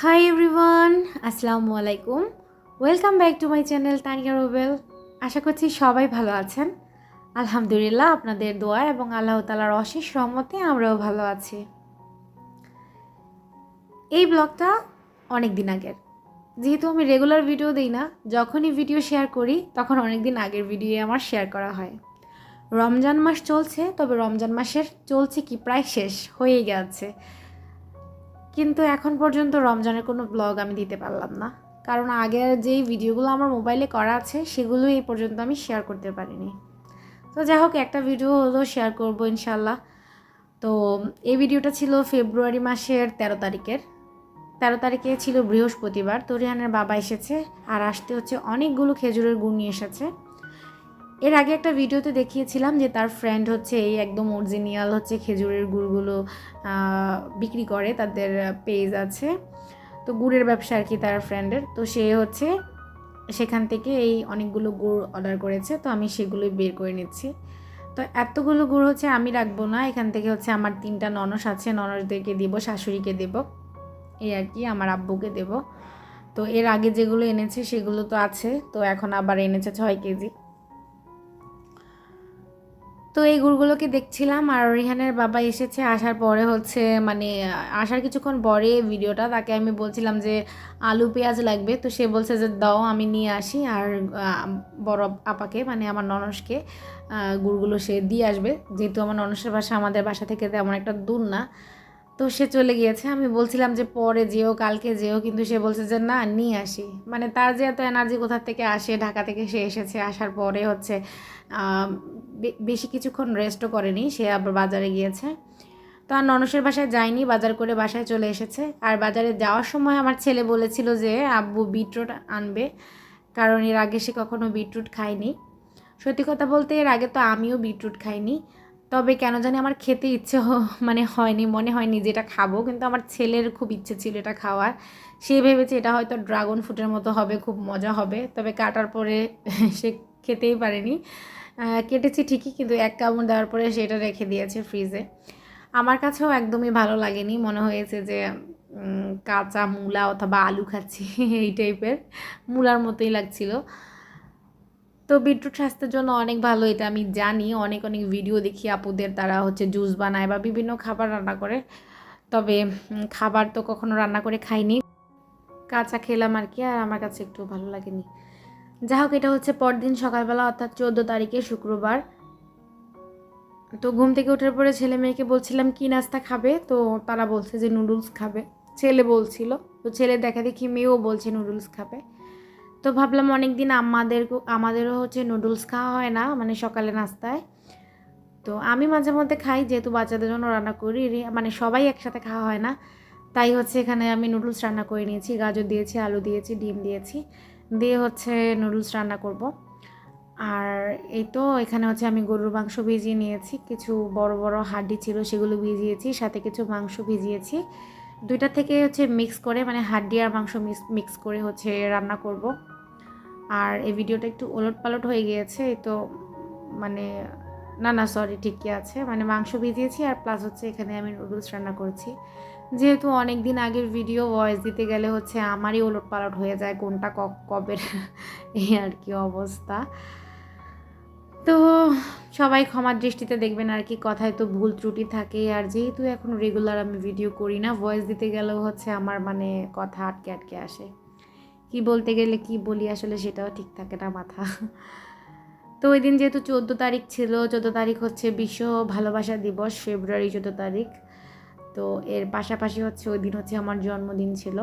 High everyone আসসালামু আলাইকুম welcome back to my channel Tania Robel আশা করছি সবাই ভালো আছেন। আলহামদুলিল্লাহ, আপনাদের দোয়া এবং আল্লাহ তালার অশেষ রহমতে আমরাও ভালো আছি। এই ব্লগটা অনেক দিন আগের। যেহেতু আমি রেগুলার ভিডিও দিই না, যখনই ভিডিও শেয়ার করি, তখন অনেক দিন আগের ভিডিও আমার শেয়ার করা হয়। রমজান মাস চলছে, তবে রমজান মাসের চলছে কি প্রায় শেষ হয়ে গেছে। কিন্তু এখন পর্যন্ত রমজানের কোনো ব্লগ আমি দিতে পারলাম না। কারণ আগের যেই ভিডিওগুলো আমার মোবাইলে করা আছে, সেগুলো এই পর্যন্ত আমি শেয়ার করতে পারিনি। তো যাই হোক, একটা ভিডিও হলো শেয়ার করব ইনশাল্লাহ তো এই ভিডিওটা ছিল ফেব্রুয়ারি মাসের তেরো তারিখের। তেরো তারিখে ছিল বৃহস্পতিবার। তো রিহানের বাবা এসেছে, আর আসতে হচ্ছে অনেকগুলো খেজুরের গুড় নিয়ে এসেছে। এর আগে একটা ভিডিওতে দেখিয়েছিলাম যে তার ফ্রেন্ড হচ্ছে এই একদম অরিজিনিয়াল হচ্ছে খেজুরের গুড়গুলো বিক্রি করে, তাদের পেজ আছে। তো গুড়ের ব্যবসা আর কি তার ফ্রেন্ডের তো সে হচ্ছে সেখান থেকে এই অনেকগুলো গুড় অর্ডার করেছে। তো আমি সেগুলোই বের করে নিচ্ছি। তো এতগুলো গুড় হচ্ছে আমি রাখব না। এখান থেকে হচ্ছে আমার তিনটা ননস আছে। ননসদেরকে দেবো, শাশুড়িকে দেব। এই আর কি, আমার আব্বুকে দেব। তো এর আগে যেগুলো এনেছে সেগুলো তো আছে। তো এখন আবার এনেছে ছয় কেজি। তো এই গুড়গুলোকে দেখছিলাম আর রিহানের বাবা এসেছে আসার পরে হচ্ছে মানে আসার কিছুক্ষণ পরে ভিডিওটা, তাকে আমি বলছিলাম যে আলু পেঁয়াজ লাগবে। তো সে বলছে যে দাও, আমি নিয়ে আসি। আর বড় আপাকে মানে আমার ননসকে গুড়গুলো সে দিয়ে আসবে। যেহেতু আমার ননসের বাসা, আমাদের বাসা থেকে তেমন একটা দূর না। তো সে চলে গিয়েছে। আমি বলছিলাম যে পরে যেও, কালকে যেও, কিন্তু সে বলছে যে না, নিয়ে আসি। মানে তার যে এত এনার্জি কোথা থেকে আসে, ঢাকা থেকে সে এসেছে, আসার পরে হচ্ছে বেশি কিছুক্ষণ রেস্টও করেনি, সে আবার বাজারে গিয়েছে। তো আর ননসের বাসায় যায়নি, বাজার করে বাসায় চলে এসেছে। আর বাজারে যাওয়ার সময় আমার ছেলে বলেছিল যে, আব্বু বিটরুট আনবে। কারণ এর আগে সে কখনো বিটরুট খায়নি। সত্যি কথা বলতে এর আগে তো আমিও বিটরুট খাইনি। তবে কেন জানি আমার খেতে ইচ্ছে মানে হয়নি, মনে হয়নি যে এটা খাব, কিন্তু আমার ছেলের খুব ইচ্ছে ছিল এটা খাওয়ার। সে ভেবেছে এটা হয়তো ড্রাগন ফ্রুটের মতো হবে, খুব মজা হবে, তবে কাটার পরে সে খেতেই পারেনি। কেটেছি ঠিকই, কিন্তু এক কামড় দেওয়ার পরে সেটা রেখে দিয়েছে ফ্রিজে। আমার কাছেও একদমই ভালো লাগেনি, মনে হয়েছে যে কাঁচা মূলা অথবা আলু খাচ্ছি, এই টাইপের মূলার মতোই লাগছিল। তো বিটরুট স্বাস্থ্যের জন্য অনেক ভালো, এটা আমি জানি। অনেক অনেক ভিডিও দেখি আপুদের, তারা হচ্ছে জুস বানায় বা বিভিন্ন খাবার রান্না করে। তবে খাবার তো কখনো রান্না করে খাইনি। কাঁচা খেলাম আর কি, আর আমার কাছে একটু ভালো লাগেনি। যাই হোক, এটা হচ্ছে পরদিন সকালবেলা, অর্থাৎ চোদ্দ তারিখে শুক্রবার। তো ঘুম থেকে ওঠার পরে ছেলে মেয়েকে বলছিলাম, কি নাস্তা খাবে? তো তারা বলছে যে, নুডলস খাবে। ছেলে বলছিল, তো ছেলে দেখা দেখি মেয়েও বলছে, নুডলস খাবে। তো ভাবলাম অনেক দিন আমাদের আমাদেরও হচ্ছে নুডলস খাওয়া হয় না মানে সকালে নাস্তায়। তো আমি মাঝে মধ্যে খাই, যেহেতু বাচ্চাদের জন্য রান্না করি মানে সবাই একসাথে খাওয়া হয় না। তাই হচ্ছে এখানে আমি নুডলস রান্না করে নিয়েছি, গাজর দিয়েছি, আলু দিয়েছি, ডিম দিয়েছি, দিয়ে হচ্ছে নুডলস রান্না করব। আর এই তো এখানে হচ্ছে আমি গরুর মাংস ভিজিয়ে নিয়েছি, কিছু বড় বড় হাড্ডি ছিল সেগুলো ভিজিয়েছি, সাথে কিছু মাংস ভিজিয়েছি। দুইটা থেকে হচ্ছে মিক্স করে মানে হাড্ডি আর মাংস মিক্স করে হচ্ছে রান্না করব। আর এই ভিডিওটা একটু ওলট পালট হয়ে গিয়েছে, তো মানে না না সরি ঠিকই আছে। মানে মাংস ভিজিয়েছি আর প্লাস হচ্ছে এখানে আমি নুডলস রান্না করছি। যেহেতু অনেক দিন আগের ভিডিও ভয়েস দিতে গেলে হচ্ছে আমারই ওলট পালট হয়ে যায় কোনটা ক- কবে এই আর কি অবস্থা। তো সবাই ক্ষমার দৃষ্টিতে দেখবেন আর কি, কথায় তো ভুল ত্রুটি থাকে আর যেহেতু এখন রেগুলার আমি ভিডিও করি না ভয়েস দিতে গেলেও হচ্ছে আমার মানে কথা আটকে আটকে আসে। কি বলতে গেলে কি বলি আসলে সেটাও ঠিক থাকে না মাথা। তো ওই দিন যেহেতু চোদ্দ তারিখ ছিল, চোদ্দ তারিখ হচ্ছে বিশ্ব ভালোবাসা দিবস, ফেব্রুয়ারি চোদ্দ তারিখ। তো এর পাশাপাশি হচ্ছে ওই দিন হচ্ছে আমার জন্মদিন ছিল।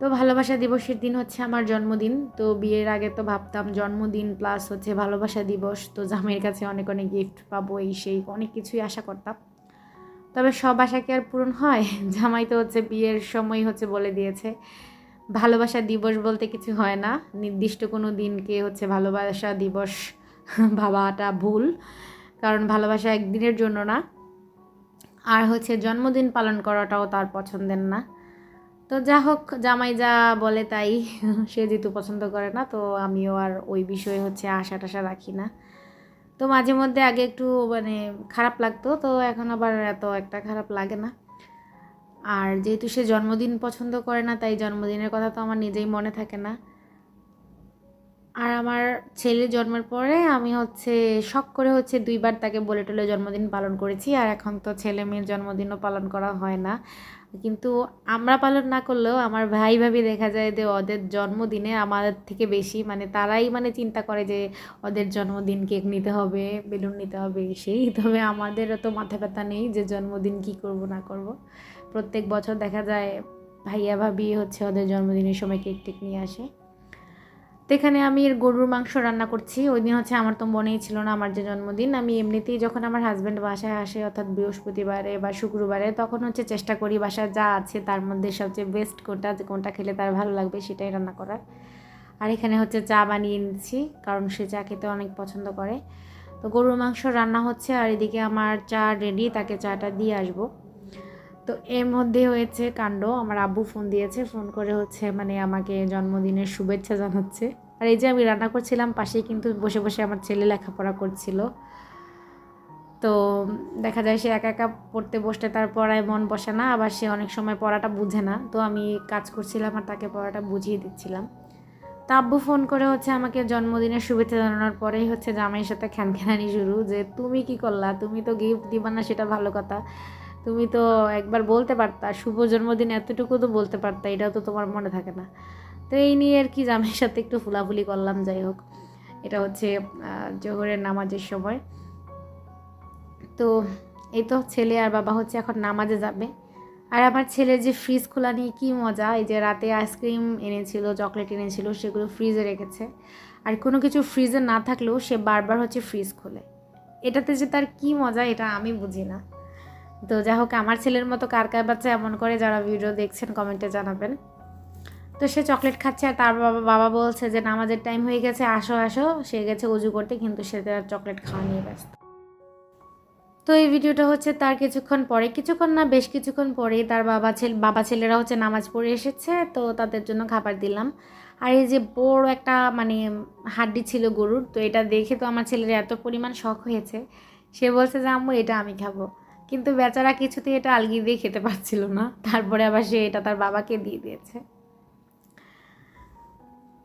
তো ভালোবাসা দিবসের দিন হচ্ছে আমার জন্মদিন। তো বিয়ের আগে তো ভাবতাম জন্মদিন প্লাস হচ্ছে ভালোবাসা দিবস। তো জামাইয়ের কাছে অনেক অনেক গিফট পাবো, এই সেই অনেক কিছুই আশা করতাম। তবে সব আশা কি আর পূরণ হয়? জামাই তো হচ্ছে বিয়ের সময় হচ্ছে বলে দিয়েছে। ভালোবাসা দিবস বলতে কিছু হয় না। নির্দিষ্ট কোনো দিনকে হচ্ছে ভালোবাসা দিবস ভাবাটা ভুল, কারণ ভালোবাসা একদিনের জন্য না। আর হচ্ছে জন্মদিন পালন করাটাও তার পছন্দের না। তো যা হোক, জামাই যা বলে তাই। সে যেহেতু পছন্দ করে না, তো আমিও আর ওই বিষয়ে হচ্ছে আশা টাশা রাখি না। তো মাঝে মধ্যে আগে একটু মানে খারাপ লাগতো, তো এখন আবার এত একটা খারাপ লাগে না। আর যেহেতু সে জন্মদিন পছন্দ করে না, তাই জন্মদিনের কথা তো আমার নিজেই মনে থাকে না। আর আমার ছেলে জন্মের পরে আমি হচ্ছে শখ করে হচ্ছে দুইবার তাকে বলে টলে জন্মদিন পালন করেছি, আর এখন তো ছেলে মেয়ের জন্মদিনও পালন করা হয় না। কিন্তু আমরা পালন না করলেও আমার ভাই ভাবি দেখা যায় যে ওদের জন্মদিনে আমাদের থেকে বেশি মানে তারাই মানে চিন্তা করে যে ওদের জন্মদিন কেক নিতে হবে, বেলুন নিতে হবে, সেই। তবে আমাদেরও তো মাথা ব্যথা নেই যে জন্মদিন কি করব না করব। প্রত্যেক বছর দেখা যায় ভাইয়া ভাবি হচ্ছে ওদের জন্মদিনের সময় কেক টেক নিয়ে আসে। তো এখানে আমি গরুর মাংস রান্না করছি। ওই দিন হচ্ছে আমার তো মনেই ছিল না আমার যে জন্মদিন। আমি এমনিতেই যখন আমার হাজব্যান্ড বাসায় আসে, অর্থাৎ বৃহস্পতিবারে বা শুক্রবারে, তখন হচ্ছে চেষ্টা করি বাসায় যা আছে তার মধ্যে সবচেয়ে বেস্ট কোনটা কোনটা খেলে তার ভালো লাগবে সেটাই রান্না করার। আর এখানে হচ্ছে চা বানিয়ে নিচ্ছি, কারণ সে চা খেতে অনেক পছন্দ করে। তো গরুর মাংস রান্না হচ্ছে আর এদিকে আমার চা রেডি তাকে চাটা দিয়ে আসব। তো এর মধ্যে হয়েছে কাণ্ড। আমার আব্বু ফোন দিয়েছে ফোন করে হচ্ছে মানে আমাকে জন্মদিনের শুভেচ্ছা জানাচ্ছে। আর এই যে আমি রান্না করছিলাম, পাশেই কিন্তু বসে বসে আমার ছেলে লেখাপড়া করছিল। তো দেখা যায় সে একা একা পড়তে বসতে তার পড়ায় মন বসে না, আবার সে অনেক সময় পড়াটা বুঝে না। তো আমি কাজ করছিলাম আর তাকে পড়াটা বুঝিয়ে দিচ্ছিলাম। তা আব্বু ফোন করে হচ্ছে আমাকে জন্মদিনের শুভেচ্ছা জানানোর পরেই হচ্ছে জামাইয়ের সাথে খ্যানখ্যানানি শুরু যে, তুমি কি করলা? তুমি তো গিফট দিবা না, সেটা ভালো কথা। তুমি তো একবার বলতে পারতা, শুভ জন্মদিন এতটুকু তো বলতে পারতা, এটাও তো তোমার মনে থাকে না। তো এই নিয়ে আর কি জামাইয়ের সাথে একটু ফুলাফুলি করলাম, যাই হোক। এটা হচ্ছে জোহরের নামাজের সময়। তো এই তো ছেলে আর বাবা হচ্ছে এখন নামাজে যাবে। আর আমার ছেলের যে ফ্রিজ খোলা নিয়ে কী মজা, এই যে রাতে আইসক্রিম এনেছিল চকলেট এনেছিল, সেগুলো ফ্রিজে রেখেছে। আর কোনো কিছু ফ্রিজে না থাকলেও সে বারবার হচ্ছে ফ্রিজ খোলে। এটাতে যে তার কী মজা, এটা আমি বুঝি না। তো যাই হোক, আমার ছেলের মতো কার কার বাচ্চা এমন করে যারা ভিডিও দেখছেন কমেন্টে জানাবেন। তো সে চকলেট খাচ্ছে আর তার বাবা বাবা বলছে যে নামাজের টাইম হয়ে গেছে, আসো আসো। সে গেছে উজু করতে, কিন্তু সে তার চকলেট খাওয়া নিয়ে ব্যস্ত। তো এই ভিডিওটা হচ্ছে তার কিছুক্ষণ পরে, কিছুক্ষণ না, বেশ কিছুক্ষণ পরেই তার বাবা ছেলে, বাবা ছেলেরা হচ্ছে নামাজ পড়ে এসেছে, তো তাদের জন্য খাবার দিলাম। আর এই যে বড় একটা মানে হাড্ডি ছিল গরুর, তো এটা দেখে তো আমার ছেলের এত পরিমাণ শখ হয়েছে। সে বলছে যে, আম্মু, এটা আমি খাব। কিন্তু বেচারা কিছুতেই এটা আলগি দিয়ে খেতে পারছিল না। তারপরে আবার সে এটা তার বাবাকে দিয়ে দিয়েছে।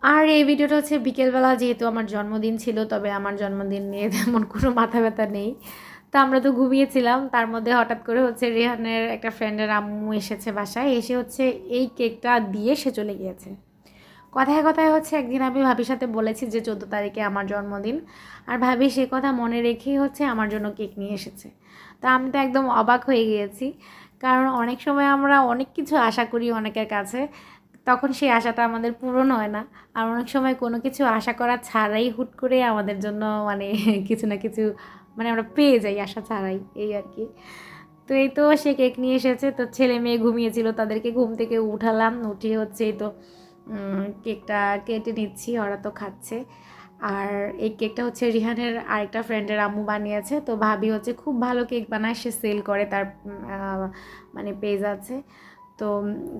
আর এই ভিডিওটা হচ্ছে বিকেলবেলা যেহেতু আমার জন্মদিন ছিল, তবে আমার জন্মদিন নিয়ে তেমন কোনো মাথা ব্যথা নেই। তো আমরা তো ঘুমিয়েছিলাম, তার মধ্যে হঠাৎ করে হচ্ছে রেহানের একটা ফ্রেন্ডের আম্মু এসেছে বাসায়, এসে হচ্ছে এই কেকটা দিয়ে সে চলে গিয়েছে। কথায় কথায় হচ্ছে একদিন আমি ভাবির সাথে বলেছি যে চোদ্দ তারিখে আমার জন্মদিন। আর ভাবি সে কথা মনে রেখেই হচ্ছে আমার জন্য কেক নিয়ে এসেছে। তা আমি তো একদম অবাক হয়ে গিয়েছি। কারণ অনেক সময় আমরা অনেক কিছু আশা করি অনেকের কাছে। তখন সেই আশাটা আমাদের পূরণ হয় না। আর অনেক সময় কোনো কিছু আশা করা ছাড়াই হুট করে আমাদের জন্য মানে কিছু না কিছু মানে আমরা পেয়ে যাই আশা ছাড়াই, এই আর কি। তো এই তো সে কেক নিয়ে এসেছে। তো ছেলে মেয়ে ঘুমিয়েছিল, তাদেরকে ঘুম থেকে উঠালাম, উঠিয়ে হচ্ছে এই তো কেকটা কেটে নিচ্ছি, ওরা তো খাচ্ছে। আর এই কেকটা হচ্ছে রিহানের আরেকটা ফ্রেন্ডের আম্মু বানিয়েছে, তো ভাবি হচ্ছে খুব ভালো কেক বানায়, সে সেল করে তার মানে পেজ আছে। তো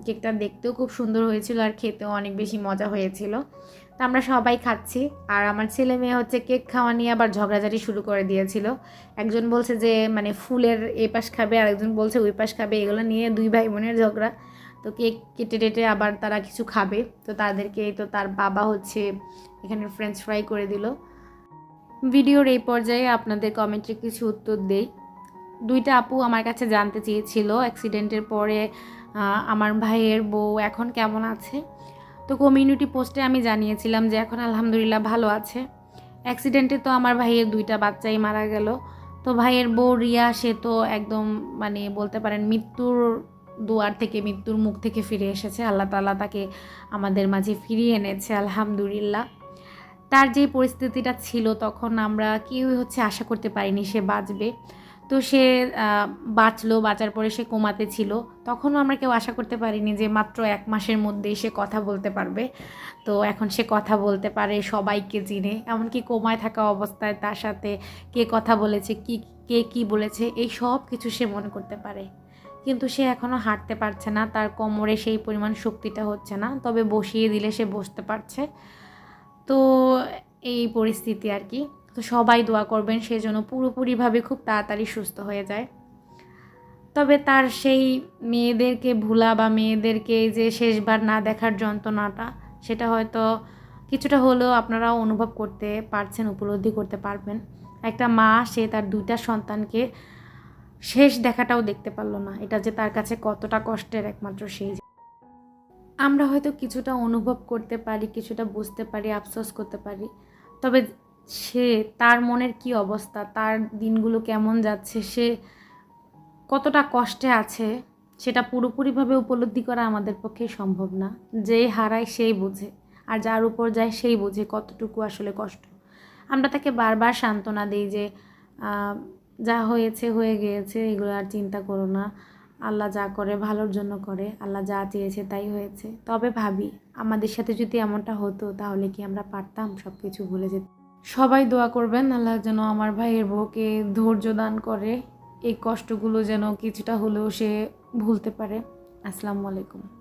কেকটা দেখতেও খুব সুন্দর হয়েছিল আর খেতেও অনেক বেশি মজা হয়েছিল। তো আমরা সবাই খাচ্ছি, আর আমার ছেলে মেয়ে হচ্ছে কেক খাওয়া নিয়ে আবার ঝগড়াঝাটি শুরু করে দিয়েছিল। একজন বলছে যে মানে ফুলের এ পাশ খাবে আর একজন বলছে ওই পাশ খাবে, এগুলো নিয়ে দুই ভাই বোনের ঝগড়া। তো কেক কেটে টেটে আবার তারা কিছু খাবে। তো তাদেরকে, তো তার বাবা হচ্ছে এখানে ফ্রেঞ্চ ফ্রাই করে দিল। ভিডিওর এই পর্যায়ে আপনাদের কমেন্টে কিছু উত্তর দেই। দুইটা আপু আমার কাছে জানতে চেয়েছিল অ্যাক্সিডেন্টের পরে আমার ভাইয়ের বউ এখন কেমন আছে। তো কমিউনিটি পোস্টে আমি জানিয়েছিলাম যে এখন আলহামদুলিল্লাহ ভালো আছে। অ্যাক্সিডেন্টে তো আমার ভাইয়ের দুইটা বাচ্চাই মারা গেল। তো ভাইয়ের বউ রিয়া, সে তো একদম মানে বলতে পারেন মৃত্যুর দুয়ার থেকে মৃত্যুর মুখ থেকে ফিরে এসেছে। আল্লাহ তালা তাকে আমাদের মাঝে ফিরিয়ে এনেছে, আলহামদুলিল্লাহ। তার যে পরিস্থিতিটা ছিল তখন আমরা কেউই হচ্ছে আশা করতে পারিনি সে বাঁচবে। তো সে বাঁচলো, বাঁচার পরে সে কোমাতে ছিল। তখনও আমরা কেউ আশা করতে পারিনি যে মাত্র এক মাসের মধ্যেই সে কথা বলতে পারবে। তো এখন সে কথা বলতে পারে, সবাইকে চিনে। এমনকি কোমায় থাকা অবস্থায় তার সাথে কে কথা বলেছে, কি, কে কি বলেছে, এই সব কিছু সে মনে করতে পারে। কিন্তু সে এখনও হাঁটতে পারছে না, তার কোমরে সেই পরিমাণ শক্তিটা হচ্ছে না, তবে বসিয়ে দিলে সে বসতে পারছে। তো এই পরিস্থিতি আর কি। তো সবাই দোয়া করবেন সে যেন পুরোপুরিভাবে খুব তাড়াতাড়ি সুস্থ হয়ে যায়। তবে তার সেই মেয়েদেরকে ভুলা বা মেয়েদেরকে যে শেষবার না দেখার যন্ত্রণাটা, সেটা হয়তো কিছুটা হলেও আপনারাও অনুভব করতে পারছেন, উপলব্ধি করতে পারবেন। একটা মা, সে তার দুইটা সন্তানকে শেষ দেখাটাও দেখতে পারল না। এটা যে তার কাছে কতটা কষ্টের একমাত্র সেই আমরা হয়তো কিছুটা অনুভব করতে পারি, কিছুটা বুঝতে পারি, আফসোস করতে পারি। তবে সে, তার মনের কি অবস্থা, তার দিনগুলো কেমন যাচ্ছে, সে কতটা কষ্টে আছে, সেটা পুরোপুরিভাবে উপলব্ধি করা আমাদের পক্ষে সম্ভব না। যে হারায় সেই বোঝে, আর যার উপর যায় সেই বোঝে কতটুকু আসলে কষ্ট। আমরা তাকে বারবার সান্ত্বনা দিই যে যা হয়েছে, হয়ে গিয়েছে, এগুলো আর চিন্তা করো না। আল্লাহ যা করে, ভালোর জন্য করে। আল্লাহ যা চেয়েছে তাই হয়েছে। তবে ভাবি, আমাদের সাথে যদি এমনটা হতো, তাহলে কি আমরা পারতাম? সব কিছু ভুলে যেতে। সবাই দোয়া করবেন, আল্লাহ যেন আমার ভাইয়ের বউকে ধৈর্য দান করে। এই কষ্টগুলো যেন কিছুটা হলেও সে ভুলতে পারে। আসসালামু আলাইকুম।